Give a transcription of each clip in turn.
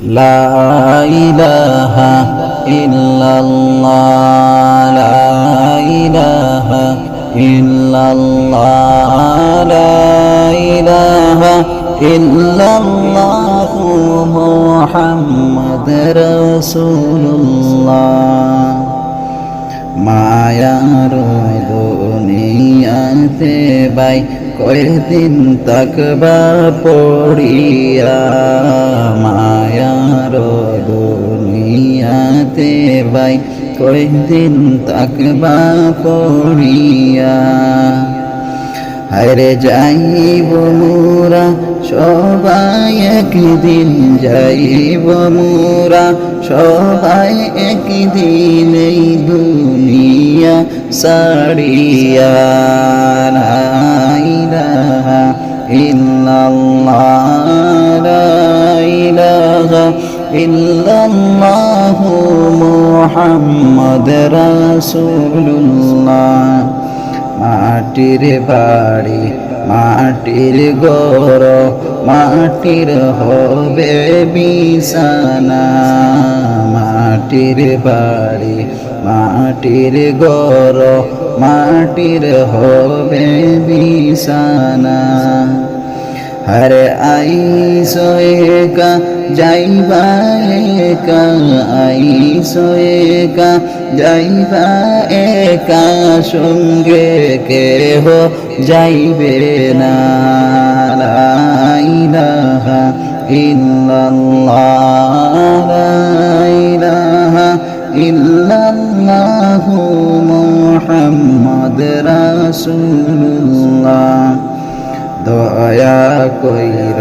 لا إله إلا الله لا إله إلا الله لا إله إلا الله محمد رسول الله মায়ার দুনিয়াতে বাই কয়দিন তাকবা পড়িয়া মায়ার দুনিয়াতে বাই কয়দিন তাকবা পড়িয়া হায়রে যাইব মোরা, সবাই একদিন যাইব মোরা, সবাই একদিন এই দুনিয়া সারিয়া লা ইলাহা ইল্লাল্লাহ ইলাহা ইল্লাল্লাহ মুহাম্মদ রাসূলুল্লাহ। মাটির বাড়ি, মাটির গর মাটির হবে বিছানা। মাটির বাড়ি, মাটির গর মাটির হবে বিছানা। হরে আইসো একা, যাইবা একা, আইসো একা যাইবা একা সঙ্গে কেহ যাইবে না? ইলাহা ইল্লাল্লাহ ইল্লাল্লাহু মুহাম্মদ দয়া কইর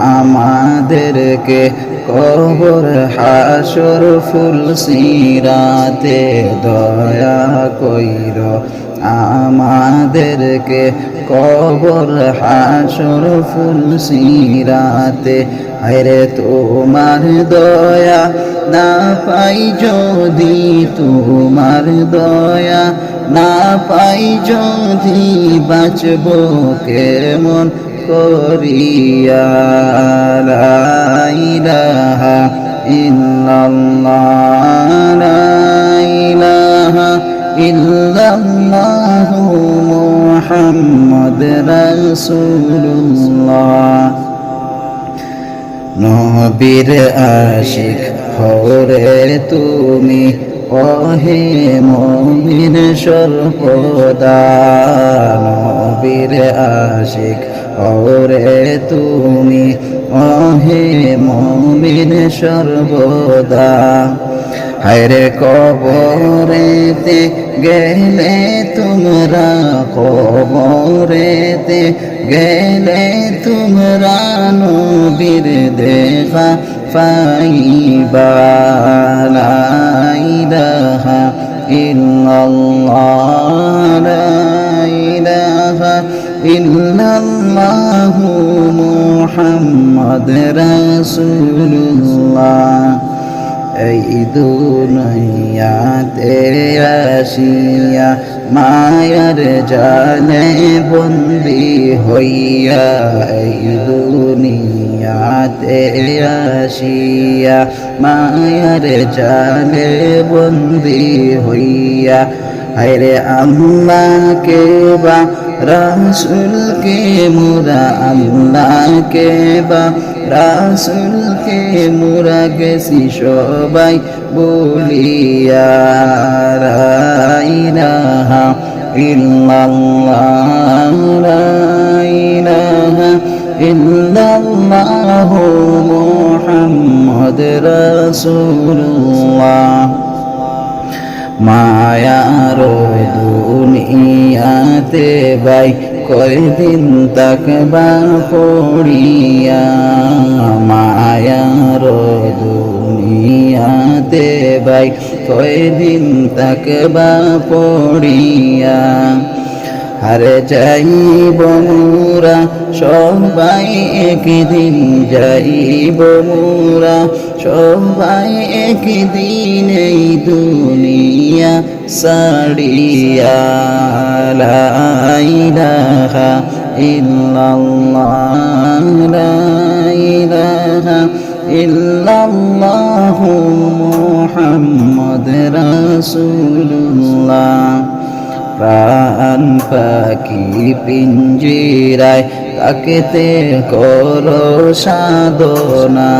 আমাদেরকে কবর হাসর ফুল সিরাতে দয়া কইর আমাদেরকে কবর হাসর ফুল সিরাতে। আরে তোমার দয়া না পাই যদি, তোমার দয়া না পাই যদি বাঁচব কেমন? করিয়া ইলাহা ইল্লাল্লাহ ইলাহা ইল্লাল্লাহ মুহাম্মদ রাসূলুল্লাহ। নবীর আশিক হরে তুমি অহে মমিন সর্বদা। নবীর আশিক হরে তুমি অহে মমিন সর্বদা। হায়রে কবরেতে গেলে তোমরা, কবরেতে গেলে তোমরা নবীর দেখা পাইবা। ইলাহা ইল্লাল্লাহ। ইল্লাল্লাহু মুহাম্মদ রাসূলুল্লাহ। এই দুনিয়াতে আসিয়া মায়ার জানে বন্দি হইয়া এই দুনিয়াতে আসিয়া মায়ার জানে বন্দি হইয়া। হায়রে আল্লাহকে বা রাসুলকে মোরা আল্লাহকে বা রাসুলকে মোরা গেছি সবাই বলিয়া ইলাহা ইল্লাল্লাহ লা ইলাহা ইল্লাল্লাহ মুহাম্মদ রাসূলুল্লাহ। মায়ার দুনিয়াতে বাই কয়দিন তাকবা পড়িয়া মায়ার দুনিয়াতে বাই কয়দিন তাকবা পড়িয়া হারে যাইব মোরা, সবাই একদিন যাইব মোরা। সবাই একদিন এই দুনিয়া সাড়িয়া লা ইলাহা ইল্লাল্লাহ, লা ইলাহা ইল্লাল্লাহু মুহাম্মদ রাসূলুল্লাহ। প্রাণ পাখি পিঞ্জিরায় তাকেতে করো সাধনা।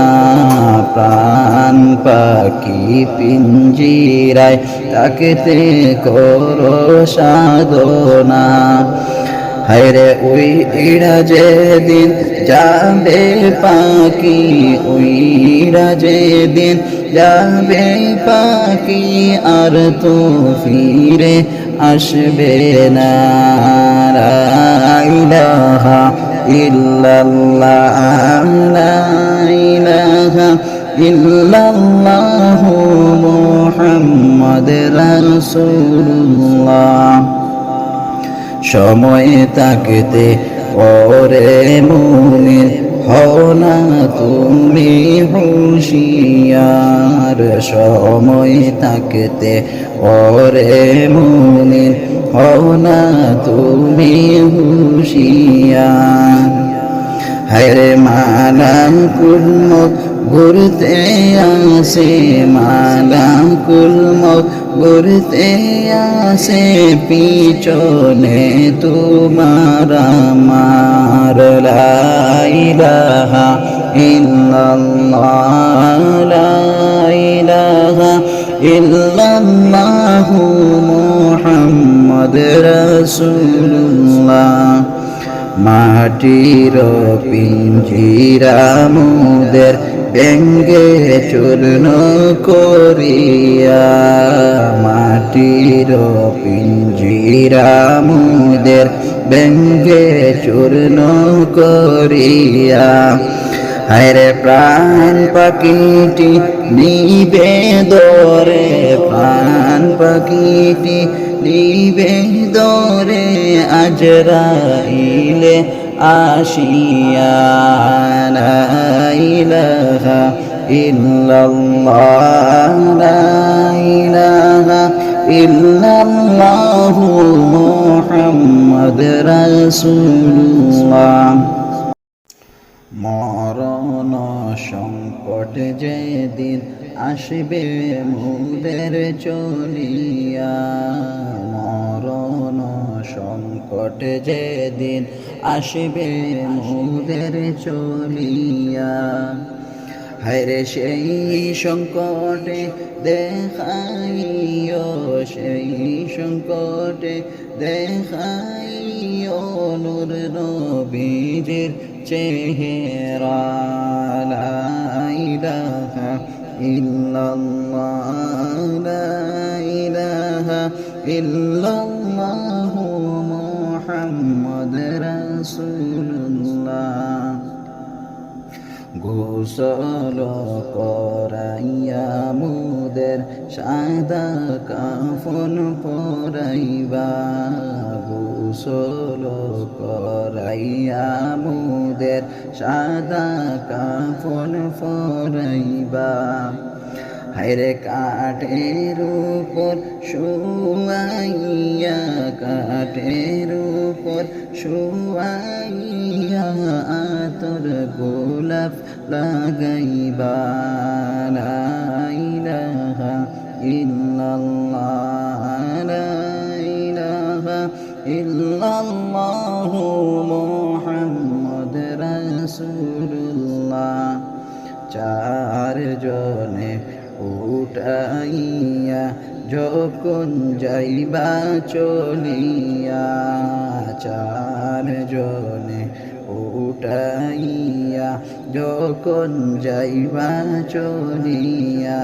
প্রাণ পাখি পিঞ্জিরায় তাকেতে করো সাধনা। হায়রে ওই ইড়া যেদিন যাবে পাখি, ওই ইড়া যেদিন যাবে পাখি, আর তো ফিরে আসবে না। ইলাহা ইল্লাল্লাহ ইলাহা ইল্লাল্লাহু রাসূলুল্লাহ। সময় তাকতে মুমিন হও না তুমি হুশিয়ার। সময় তাকতে মুমিন হও না তুমি হুশিয়ার। হরে মালাম কুলমত ঘুরতে আসে মালাম কুলমত ঘুরতে আসে পিছনে তোমার আমার লাইলাহা ইল্লাল্লাহ লাইলাহা ইল্লাল্লাহু মুহাম্মদ রাসূলুল্লাহ। মাটির পিঞ্জিরা মুদের ব্যঙ্গে চূর্ণ করিয়া মাটির পিঞ্জিরা মুদের ব্যঙ্গে চূর্ণ করিয়া। হায়রে প্রাণ পাখিটি নিবে দরে, প্রাণ পাখিটি নিবে দরে আজরাইলে আসিয়া লা ইলাহা ইল্লাল্লাহ লা ইলাহা ইল্লাল্লাহু মুহাম্মদ রাসূলুল্লাহ মরণ সংকট যেদিন আসবে মুদের চলিয়া মরণ সংকট যেদিন আসবে মুদের চলিয়া। হায়রে সেই সংকটে দেখাইও, সেই সংকটে দেখাইও নূর নবীজির চেহারা। ইল্লাল্লাহ, লা ইলাহা ইল্লাল্লাহু। গোসল করাইয়া মুদের সাদা কাফন পরাইবা। গোসল করাইয়া মুদের সাদা কাফন পরাইবা। হায়রে কাঠের উপর শুয়াইয়া, কাঠের উপর শুয়াইয়া আতর গোলাপ লাগাইবা ইলাহা ইল্লাল্লাহ ইলাহা ইল্লাল্লাহু মুহাম্মদ রাসূলুল্লাহ। চার জনে উঠাইয়া যখন যাইবা চলিয়া, চার জনে উঠাইয়া, যখন যাইবা চলিয়া,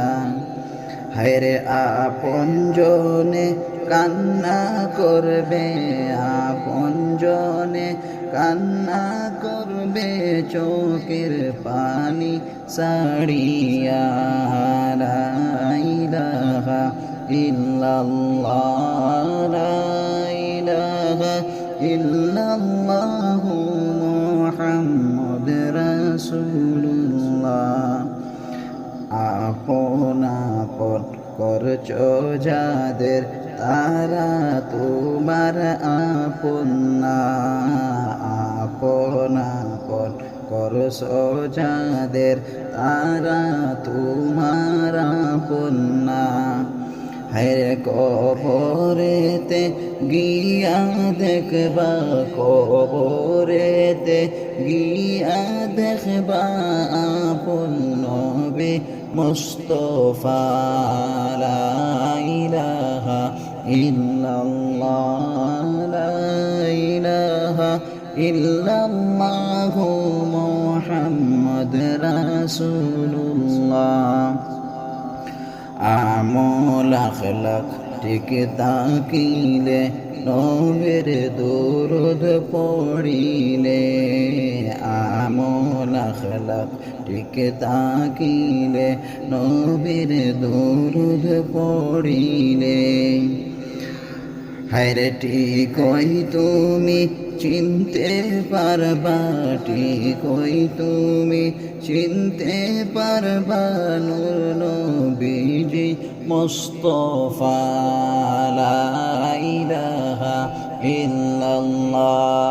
হায়রে আপন জনে কান্না করবে, আপন জনে কান্না করবে, চোখের পানি সাড়িয়া লা ইলাহা আপন আপন যাদের তারা তোমার আপন না। আপন আপন যাদের তারা তোমার পন্না হের কবরেতে গিয়া দেখবা, কবরেতে গিয়া দেখবা আপন নবী মুস্তফা ইলাহা ইল্লাল্লাহ ইলাহা ইল্লাল্লাহু মুহাম্মদ রাসূলুল্লাহ। আমল আখলাক টিকে তাকিলে নবের দুরুদ পড়িলে। আমল আখলাক টিকে তাকিলে নবীর দুরুদ পড়িলে। হায়রে ঠিকই তুমি? চিনতে পারবা ঠিকই তুমি? চিনতে পারবা, নূর নবীজি মুস্তফা লা ইলাহা ইল্লাল্লাহ